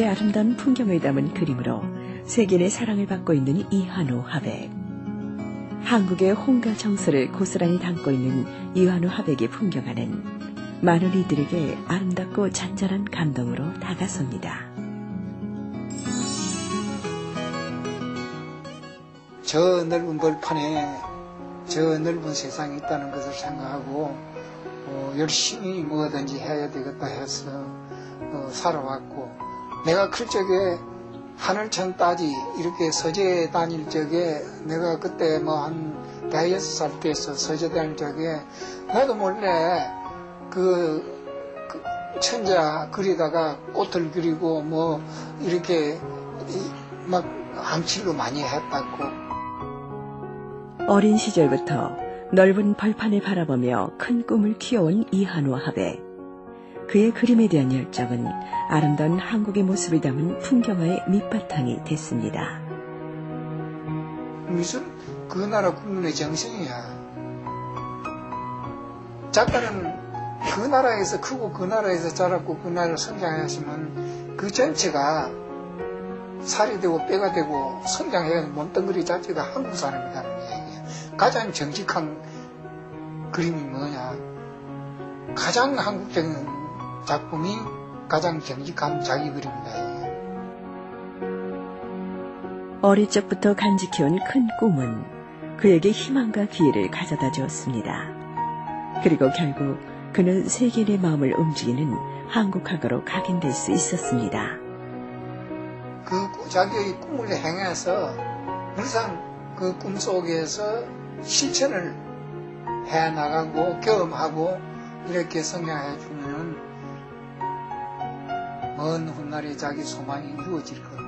한국의 아름다운 풍경을 담은 그림으로 세계의 사랑을 받고 있는 이한호 화백. 한국의 홍가 정서를 고스란히 담고 있는 이한호 화백의 풍경화는 많은 이들에게 아름답고 잔잔한 감동으로 다가섭니다. 저 넓은 벌판에 저 넓은 세상이 있다는 것을 생각하고 어, 열심히 뭐든지 해야 되겠다 해서 어, 살아왔고 내가 클 적에 하늘천 따지 이렇게 서재 다닐 적에 내가 그때 뭐 한 대여섯 살 때서 서재 다닐 적에 나도 몰래 그, 그 천자 그리다가 꽃을 그리고 뭐 이렇게 막 암치로 많이 했다고. 어린 시절부터 넓은 벌판을 바라보며 큰 꿈을 키워온 이한호 하배. 그의 그림에 대한 열정은 아름다운 한국의 모습을 담은 풍경화의 밑바탕이 됐습니다. 미술 그 나라 국민의 정신이야. 작가는 그 나라에서 크고 그 나라에서 자랐고 그 나라를 성장하시면 그 전체가 살이 되고 뼈가 되고 성장해야 몸뚱그리 자체가 한국 사람이라는 얘기예요. 가장 정직한 그림이 뭐냐? 가장 한국적인 작품이 가장 정직한 자기 그림이다. 어릴 적부터 간직해온 큰 꿈은 그에게 희망과 기회를 가져다 주었습니다. 그리고 결국 그는 세계인의 마음을 움직이는 한국학으로 각인될 수 있었습니다. 그 자기의 꿈을 행해서 항상 그 꿈 속에서 실천을 해 나가고 경험하고 이렇게 성장해 주면 먼 훗날에 자기 소망이 이루어질 겁니다.